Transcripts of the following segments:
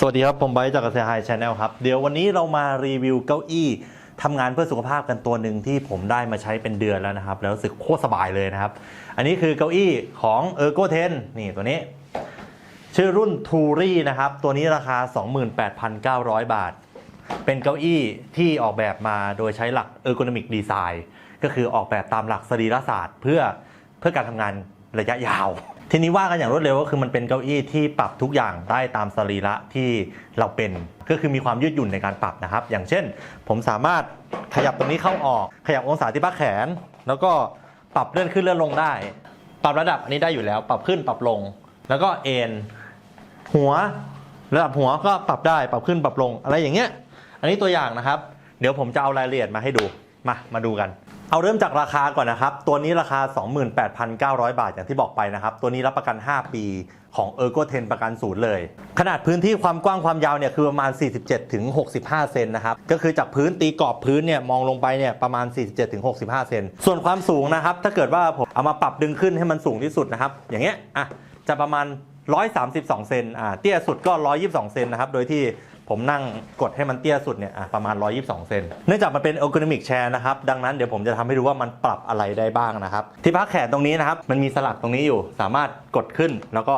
สวัสดีครับ ผมไบจากเกษตรไฮชาแนลครับ เดี๋ยววันนี้เรามารีวิวเก้าอี้ทำงานเพื่อสุขภาพกันตัวหนึ่งที่ผมได้มาใช้เป็นเดือนแล้วนะครับ แล้วรู้สึกโคตรสบายเลยนะครับ อันนี้คือเก้าอี้ของ e r g o 10นี่ตัวนี้ ชื่อรุ่น t u r i นะครับ ตัวนี้ราคา 28,900 บาท เป็นเก้าอี้ที่ออกแบบมาโดยใช้หลัก ergonomic design ก็คือออกแบบตามหลักสรีรศาสตร์ เพื่อเพื่อการทำงานระยะยาว ทีนี้ว่ากันอย่างรวดเร็วก็คือมันเป็นเก้าอี้ที่ปรับทุกอย่างได้ตามสรีระที่เราเป็น ก็คือมีความยืดหยุ่นในการปรับนะครับ อย่างเช่น ผมสามารถขยับตรงนี้เข้าออก ขยับองศาที่พักแขน แล้วก็ปรับเลื่อนขึ้นเลื่อนลงได้ ปรับระดับอันนี้ได้อยู่แล้ว ปรับขึ้นปรับลง แล้วก็เอ็นหัว ระดับหัวก็ปรับได้ปรับขึ้นปรับลงอะไรอย่างเงี้ย อันนี้ตัวอย่างนะครับ เดี๋ยวผมจะเอารายละเอียดมาให้ดูมามาดูกัน เอาเริ่มจากราคาก่อนนะครับ ตัวนี้ราคา 28,900 บาทอย่างที่บอกไปนะครับ ตัวนี้รับประกัน 5 ปีของ e r g o 10 ประกันศูนย์เลย ขนาดพื้นที่ความกว้างความยาวเนี่ยคือประมาณ 47ถึง65 เซนนะครับ ก็คือจากพื้นตีกรอบพื้นเนี่ยมองลงไปเนี่ยประมาณ 47ถึง65 เซน ส่วนความสูงนะครับ ถ้าเกิดว่าผมเอามาปรับดึงขึ้นให้มันสูงที่สุดนะครับ อย่างเงี้ยอะจะประมาณ 132 เซนอ่าเตี้ยสุดก็ 122 เซนนะครับ โดยที่ ผมนั่งกดให้มันเตี้ยสุดเนี่ยประมาณ 122 เซน เนื่องจากมันเป็น ergonomic chair นะครับ ดังนั้นเดี๋ยวผมจะทำให้ดูว่ามันปรับอะไรได้บ้างนะครับ ที่พักแขนตรงนี้นะครับ มันมีสลักตรงนี้อยู่ สามารถกดขึ้นแล้วก็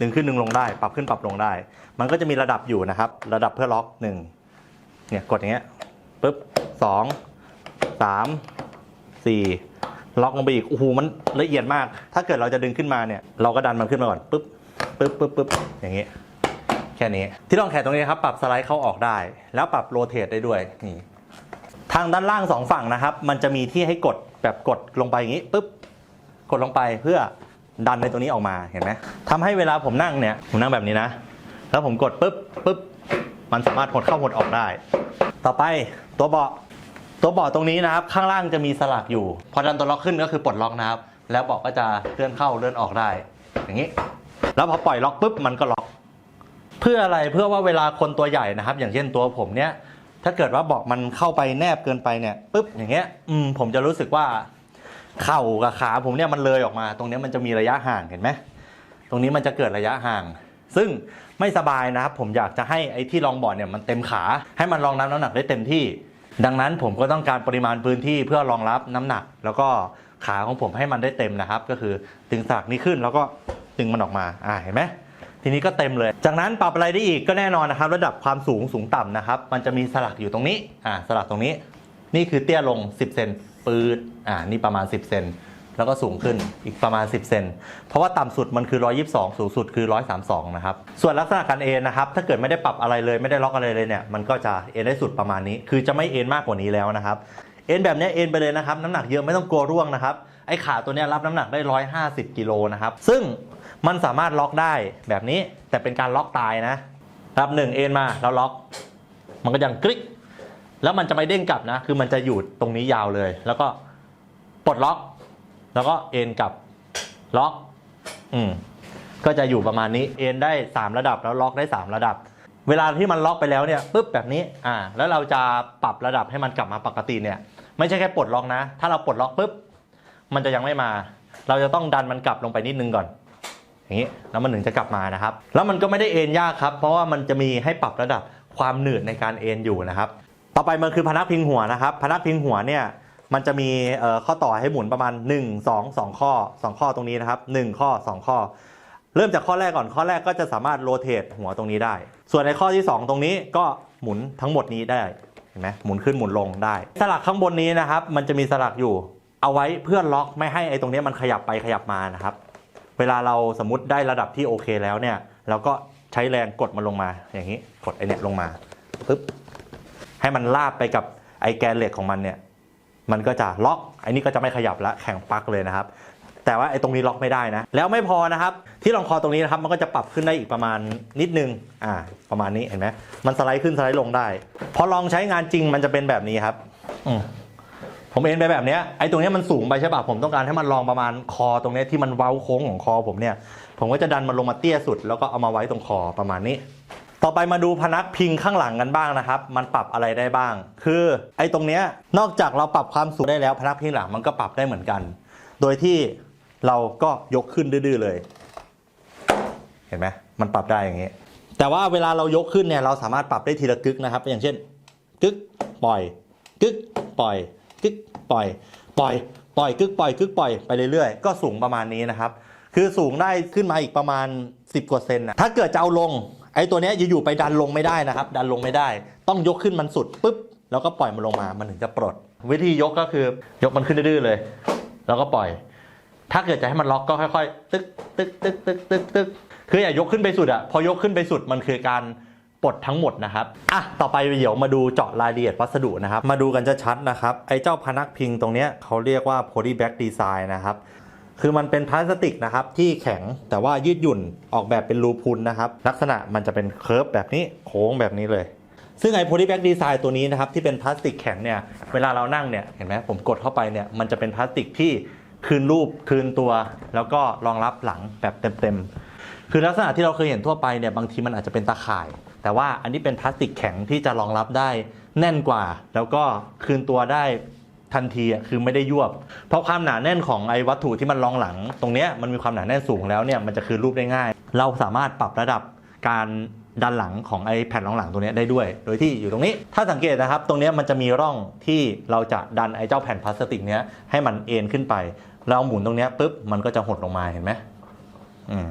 ดึงขึ้นดึงลงได้ ปรับขึ้นปรับลงได้ มันก็จะมีระดับอยู่นะครับ ระดับเพื่อล็อกหนึ่งเนี่ยกดอย่างเงี้ยปึ๊บสองสามสี่ล็อกลงไปอีก โอ้โห มันละเอียดมาก ถ้าเกิดเราจะดึงขึ้นมาเนี่ย เราก็ดันมันขึ้นมาก่อนปึ๊บปึ๊บปึ๊บปึ๊บอย่างเงี้ย แค่นี้ ที่รองแขนตรงนี้ครับปรับสไลด์เข้าออกได้ แล้วปรับโรเตทได้ด้วยนี่ทางด้านล่างสองฝั่งนะครับ มันจะมีที่ให้กดแบบกดลงไปอย่างนี้ปึ๊บกดลงไปเพื่อดันในตัวนี้ออกมาเห็นไหมทำให้เวลาผมนั่งเนี่ยผมนั่งแบบนี้นะ แล้วผมกดปึ๊บปึ๊บมันสามารถหดเข้าหดออกได้ ต่อไปตัวเบาะตัวเบาะตรงนี้นะครับ ข้างล่างจะมีสลักอยู่ พอดันตัวล็อกขึ้นก็คือปลดล็อกนะครับ แล้วเบาะก็จะเลื่อนเข้าเลื่อนออกได้ อย่างนี้ แล้วพอปล่อยล็อกปุ๊บมันก็ล็อก เพื่ออะไรเพื่อว่าเวลาคนตัวใหญ่นะครับ อย่างเช่นตัวผมเนี่ยถ้าเกิดว่าเบาะมันเข้าไปแนบเกินไปเนี่ยปุ๊บอย่างเงี้ยอืมผมจะรู้สึกว่า เข่ากับขาผมเนี่ยมันเลยออกมา ตรงนี้มันจะมีระยะห่างเห็นไหมตรงนี้มันจะเกิดระยะห่าง ซึ่งไม่สบายนะครับ ผมอยากจะให้ไอ้ที่รองเบาะเนี่ยมันเต็มขา ให้มันรองรับน้ำหนักได้เต็มที่ ดังนั้นผมก็ต้องการปริมาณพื้นที่เพื่อรองรับน้ำหนัก แล้วก็ขาของผมให้มันได้เต็มนะครับ ก็คือดึงสลักนี้ขึ้นแล้วก็ดึงมันออกมาอ่าเห็นไหม ทีนี้ก็เต็มเลย จากนั้นปรับอะไรได้อีกก็แน่นอนนะครับ ระดับความสูงสูงต่ำนะครับ มันจะมีสลักอยู่ตรงนี้อ่าสลักตรงนี้ นี่คือเตี้ยลง 10 เซนปืดอ่านี่ประมาณ 10 เซนแล้วก็สูงขึ้นอีกประมาณ 10 เซน เพราะว่าต่ำสุดมันคือ 122 สูงสุดคือ 132 นะครับ ส่วนลักษณะการเอ็นนะครับ ถ้าเกิดไม่ได้ปรับอะไรเลยไม่ได้ล็อกอะไรเลยเนี่ย มันก็จะเอ็นได้สุดประมาณนี้ คือจะไม่เอ็นมากกว่านี้แล้วนะครับ เอ็นแบบนี้เอ็นไปเลยนะครับ น้ำหนักเยอะไม่ต้องกลัวร่วงนะครับ ไอ้ขาตัวนี้รับน้ำหนักได้ 150 กิโลนะครับ ซึ่ง มันสามารถล็อกได้แบบนี้แต่เป็นการล็อกตายนะรับหนึ่งเอ็นมาแล้วล็อก มันก็ยังกริ๊กแล้วมันจะไม่เด้งกลับนะ คือมันจะอยู่ตรงนี้ยาวเลย แล้วก็ปลดล็อก แล้วก็เอ็นกลับล็อกอืมก็จะอยู่ประมาณนี้เอ็นได้ 3 ระดับแล้วล็อกได้ 3 ระดับ เวลาที่มันล็อกไปแล้วเนี่ยปุ๊บแบบนี้อ่าแล้วเราจะปรับระดับให้มันกลับมาปกติเนี่ย ไม่ใช่แค่ปลดล็อกนะ ถ้าเราปลดล็อกปุ๊บมันจะยังไม่มา เราจะต้องดันมันกลับลงไปนิดนึงก่อน อย่างนี้แล้วมันถึงจะกลับมานะครับ แล้วมันก็ไม่ได้เอ็นยากครับ เพราะว่ามันจะมีให้ปรับระดับความหนืดในการเอ็นอยู่นะครับ ต่อไปมันคือพนักพิงหัวนะครับ พนักพิงหัวเนี่ยมันจะมีข้อต่อให้หมุนประมาณ 1 2 2 ข้อ 2 ข้อตรงนี้นะครับ 1 ข้อ 2 ข้อ เริ่มจากข้อแรกก่อนข้อแรกก็จะสามารถโรเตทหัวตรงนี้ได้ ส่วนในข้อที่ 2 ตรงนี้ก็หมุนทั้งหมดนี้ได้เห็นไหมหมุนขึ้นหมุนลงได้ สลักข้างบนนี้นะครับ มันจะมีสลักอยู่เอาไว้เพื่อล็อกไม่ให้ไอ้ตรงนี้มันขยับไปขยับมานะครับ เวลาเราสมมติได้ระดับที่โอเคแล้วเนี่ยเราก็ใช้แรงกดมันลงมาอย่างนี้กดไอเนี่ยลงมาปึ๊บให้มันลาบไปกับไอแกนเหล็กของมันเนี่ยมันก็จะล็อกไอ้นี่ก็จะไม่ขยับล้วแข็งปักเลยนะครับ แต่ว่าไอ้ตรงนี้ล็อกไม่ได้นะ แล้วไม่พอนะครับ ที่รองคอตรงนี้นะครับมันก็จะปรับขึ้นได้อีกประมาณนิดนึงอ่าประมาณนี้เห็นไหมมันสไลด์ขึ้นสไลด์ลงได้ พอลองใช้งานจริงมันจะเป็นแบบนี้ครับ อืม ผมเอ็นไปแบบเนี้ยไอ้ตรงนี้มันสูงไปใช่ป่ะผมต้องการให้มันลองประมาณคอตรงนี้ที่มันเว้าโค้งของคอผมเนี่ย ผมก็จะดันมันลงมาเตี้ยสุด แล้วก็เอามาไว้ตรงคอประมาณนี้ ต่อไปมาดูพนักพิงข้างหลังกันบ้างนะครับ มันปรับอะไรได้บ้าง คือไอ้ตรงเนี้ยนอกจากเราปรับความสูงได้แล้วพนักพิงหลังมันก็ปรับได้เหมือนกัน โดยที่เราก็ยกขึ้นดื้อเลย เห็นไหมมันปรับได้อย่างนี้แต่ว่าเวลาเรายกขึ้นเนี่ยเราสามารถปรับได้ทีละกึกนะครับ อย่างเช่น กึกปล่อย กึกปล่อย กึกปล่อย ปล่อย ปล่อยกึกปล่อยกึกปล่อยไปเรื่อยๆ ก็สูงประมาณนี้นะครับ คือสูงได้ขึ้นมาอีกประมาณ 10 กว่าเซนนะถ้าเกิดจะเอาลง ไอ้ตัวนี้อยู่ๆไปดันลงไม่ได้นะครับ ดันลงไม่ได้ ต้องยกขึ้นมันสุดปุ๊บ แล้วก็ปล่อยมันลงมา มันถึงจะปลด วิธียกก็คือยกมันขึ้นดื้อๆเลย แล้วก็ปล่อย ถ้าเกิดจะให้มันล็อกก็ค่อย ๆ ตึกตึกตึกตึกตึกตึกคืออย่ายกขึ้นไปสุดอะพอยกขึ้นไปสุดมันคือการ ปลดทั้งหมดนะครับ อะ ต่อไปเดี๋ยวมาดูเจาะรายละเอียดวัสดุนะครับ มาดูกันจะชัดนะครับ ไอ้เจ้าพนักพิงตรงเนี้ยเขาเรียกว่า poly back design นะครับ คือมันเป็นพลาสติกนะครับที่แข็งแต่ว่ายืดหยุ่นออกแบบเป็นรูพุนนะครับ ลักษณะมันจะเป็นเคิร์ฟแบบนี้โค้งแบบนี้เลย ซึ่งไอ้ poly back design ตัวนี้นะครับที่เป็นพลาสติกแข็งเนี่ย เวลาเรานั่งเนี่ย เห็นไหมผมกดเข้าไปเนี่ย มันจะเป็นพลาสติกที่คืนรูปคืนตัว แล้วก็รองรับหลังแบบเต็มๆ คือลักษณะที่เราเคยเห็นทั่วไปเนี่ยบางทีมันอาจจะเป็นตาข่าย แต่ว่าอันนี้เป็นพลาสติกแข็งที่จะรองรับได้แน่นกว่า แล้วก็คืนตัวได้ทันทีคือไม่ได้ยวบ เพราะความหนาแน่นของไอ้วัตถุที่มันรองหลัง ตรงเนี้ยมันมีความหนาแน่นสูงแล้วเนี่ยมันจะคืนรูปได้ง่าย เราสามารถปรับระดับการดันหลังของไอ้แผ่นรองหลังตรงเนี้ได้ด้วย โดยที่อยู่ตรงนี้ ถ้าสังเกตนะครับ ตรงนี้มันจะมีร่องที่เราจะดันไอ้เจ้าแผ่นพลาสติกเนี้ยให้มันเอ็นขึ้นไป เราหมุนตรงนี้ปุ๊บมันก็จะหดลงมาเห็นไหมอืม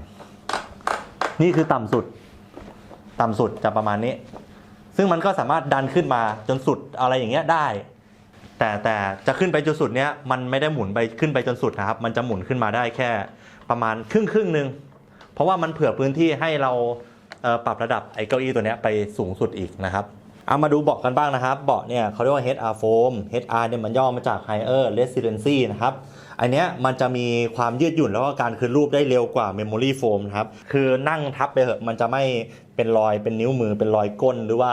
นี่คือต่ำสุด ต่ำสุดจะประมาณนี้ ซึ่งมันก็สามารถดันขึ้นมาจนสุดอะไรอย่างเงี้ยได้ แต่แต่จะขึ้นไปจนสุดเนี้ยมันไม่ได้หมุนไปขึ้นไปจนสุดนะครับ มันจะหมุนขึ้นมาได้แค่ประมาณครึ่งครึ่งหนึ่งเพราะว่ามันเผื่อพื้นที่ให้เราปรับระดับไอ้เก้าอี้ตัวเนี้ยไปสูงสุดอีกนะครับ เอามาดูเบาะกันบ้างนะครับ เบาะเนี่ยเขาเรียกว่า HR foam HR เนี่ยมันย่อมาจาก higher resiliency นะครับ อันเนี้ยมันจะมีความยืดหยุ่นแล้วก็การคืนรูปได้เร็วกว่า memory foam ครับ คือนั่งทับไปเหอะมันจะไม่เป็นรอยเป็นนิ้วมือเป็นรอยก้นหรือว่า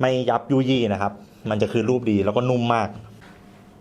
ไม่ยับยุยี่นะครับ มันจะคืนรูปดีแล้วก็นุ่มมาก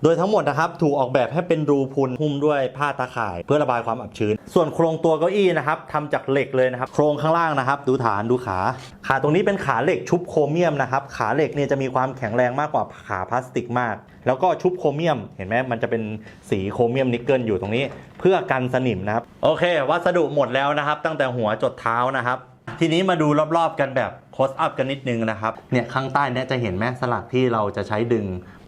โดยทั้งหมดนะครับถูกออกแบบให้เป็นรูพุนหุ้มด้วยผ้าตาข่าย เพื่อระบายความอับชื้น ส่วนโครงตัวเก้าอี้นะครับทำจากเหล็กเลยนะครับ โครงข้างล่างนะครับ ดูฐานดูขา ขาตรงนี้เป็นขาเหล็กชุบโครเมียมนะครับ ขาเหล็กเนี่ยจะมีความแข็งแรงมากกว่าขาพลาสติกมาก แล้วก็ชุบโครเมียม เห็นไหมมันจะเป็นสีโครเมียมนิกเกิลอยู่ตรงนี้ เพื่อกันสนิมนะครับ โอเค วัสดุหมดแล้วนะครับ ตั้งแต่หัวจดเท้านะครับทีนี้มาดูรอบๆกันแบบโคสอัพกันนิดนึงนะครับ เนี่ยข้างใต้เนี่ยจะเห็นแม่สลักที่เราจะใช้ดึง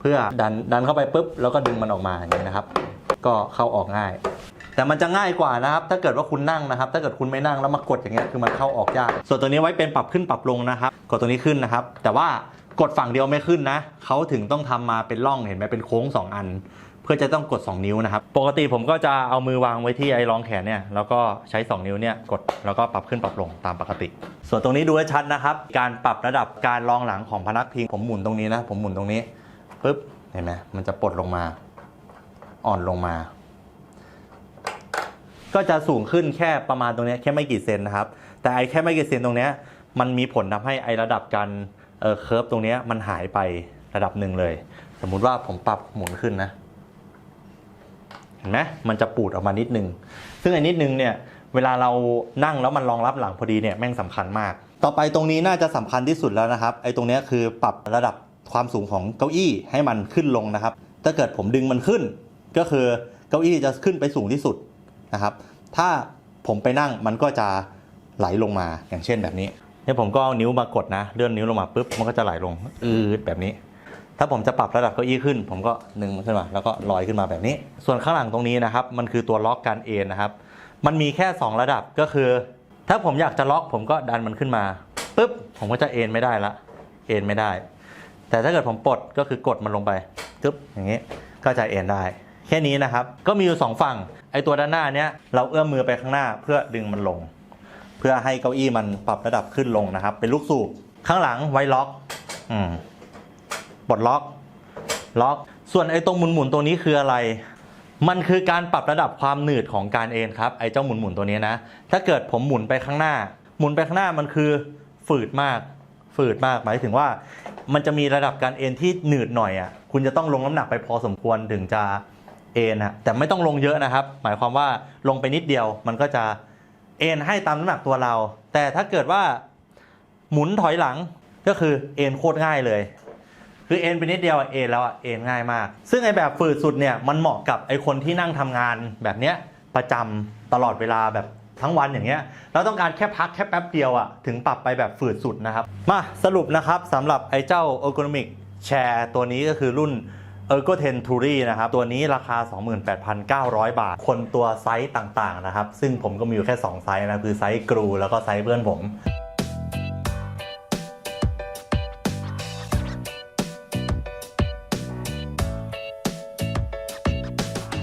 พื่อดันดันเข้าไปปุ๊บแล้วก็ดึงมันออกมาอย่างนี้นะครับ ก็เข้าออกง่าย แต่มันจะง่ายกว่านะครับ ถ้าเกิดว่าคุณนั่งนะครับ ถ้าเกิดคุณไม่นั่งแล้วมากดอย่างเงี้ยคือมันเข้าออกยาก ส่วนตัวนี้ไว้เป็นปรับขึ้นปรับลงนะครับ กดตัวนี้ขึ้นนะครับ แต่ว่ากดฝั่งเดียวไม่ขึ้นนะเขาถึงต้องทำมาเป็นร่องเห็นไหมเป็นโค้งสองอัน เพื่อจะต้องกด 2 นิ้วนะครับ ปกติผมก็จะเอามือวางไว้ที่ไอ้รองแขนเนี่ยแล้วก็ใช้ 2 นิ้วเนี่ยกดแล้วก็ปรับขึ้นปรับลงตามปกติ ส่วนตรงนี้ดูให้ชัดนะครับ การปรับระดับการรองหลังของพนักพิงผมหมุนตรงนี้นะผมหมุนตรงนี้ ปุ๊บเห็นไหมมันจะปลดลงมา อ่อนลงมา ก็จะสูงขึ้นแค่ประมาณตรงนี้แค่ไม่กี่เซนนะครับ แต่ไอ้แค่ไม่กี่เซนตรงนี้มันมีผลทำให้ไอ้ระดับการเคิร์ฟตรงนี้มันหายไประดับหนึ่งเลย สมมุติว่าผมปรับหมุนขึ้นนะเห็นไหมมันจะปูดออกมานิดนึง ซึ่งไอ้นิดนึงเนี่ย เวลาเรานั่งแล้วมันรองรับหลังพอดีเนี่ยแม่งสำคัญมาก ต่อไปตรงนี้น่าจะสำคัญที่สุดแล้วนะครับ ไอ้ตรงนี้คือปรับระดับ ความสูงของเก้าอี้ให้มันขึ้นลงนะครับ ถ้าเกิดผมดึงมันขึ้น ก็คือเก้าอี้จะขึ้นไปสูงที่สุดนะครับ ถ้าผมไปนั่งมันก็จะไหลลงมาอย่างเช่นแบบนี้เนี่ยผมก็เอานิ้วมากดนะเลื่อนนิ้วลงมาปุ๊บมันก็จะไหลลงอืดแบบนี้ ถ้าผมจะปรับระดับเก้าอี้ขึ้น ผมก็ดึงมันขึ้นมา แล้วก็ลอยขึ้นมาแบบนี้ ส่วนข้างหลังตรงนี้นะครับ มันคือตัวล็อกการเอนนะครับ มันมีแค่ 2 ระดับก็คือ ถ้าผมอยากจะล็อกผมก็ดันมันขึ้นมาปุ๊บผมก็จะเอนไม่ได้ละเอนไม่ได้ แต่ถ้าเกิดผมปลดก็คือกดมันลงไปตึ๊บอย่างนี้ก็จะเอ็นได้ แค่นี้นะครับ ก็มีอยู่สองฝั่งไอ้ตัวด้านหน้าเนี้ยเราเอื้อมมือไปข้างหน้าเพื่อดึงมันลง เพื่อให้เก้าอี้มันปรับระดับขึ้นลงนะครับ เป็นลูกสูบข้างหลังไว้ล็อกอืมปลดล็อก ล็อก ส่วนไอ้ตรงหมุนหมุนตัวนี้คืออะไร มันคือการปรับระดับความหนืดของการเอนครับไอ้เจ้าหมุนหมุนตัวนี้นะ ถ้าเกิดผมหมุนไปข้างหน้า หมุนไปข้างหน้ามันคือฝืดมากฝืดมากหมายถึงว่า มันจะมีระดับการเอนที่หนืดหน่อยอะคุณจะต้องลงน้ำหนักไปพอสมควรถึงจะเอนอะแต่ไม่ต้องลงเยอะนะครับ หมายความว่าลงไปนิดเดียว มันก็จะเอนให้ตามน้ำหนักตัวเรา แต่ถ้าเกิดว่าหมุนถอยหลังก็คือเอนโคตรง่ายเลย คือเอ็นไปนิดเดียวเอ็นแล้วอะเอ็นง่ายมาก ซึ่งไอแบบฝืดสุดเนี่ยมันเหมาะกับไอคนที่นั่งทำงานแบบเนี้ยประจำตลอดเวลาแบบ ทั้งวันอย่างเงี้ยเราต้องการแค่พักแค่แป๊บเดียวอะ่ะถึงปรับไปแบบฝืดสุดนะครับ มาสรุปนะครับสำหรับไอ้เจ้า ergonomic chair ตัวนี้ก็คือรุ่น Ergo 10 t u r i นะครับ ตัวนี้ราคา 28,900 บาท คนตัวไซส์ต่างๆนะครับ ซึ่งผมก็มีอยู่แค่ 2 ไซส์นะ คือไซส์กรูแล้วก็ไซส์เพื่อนผม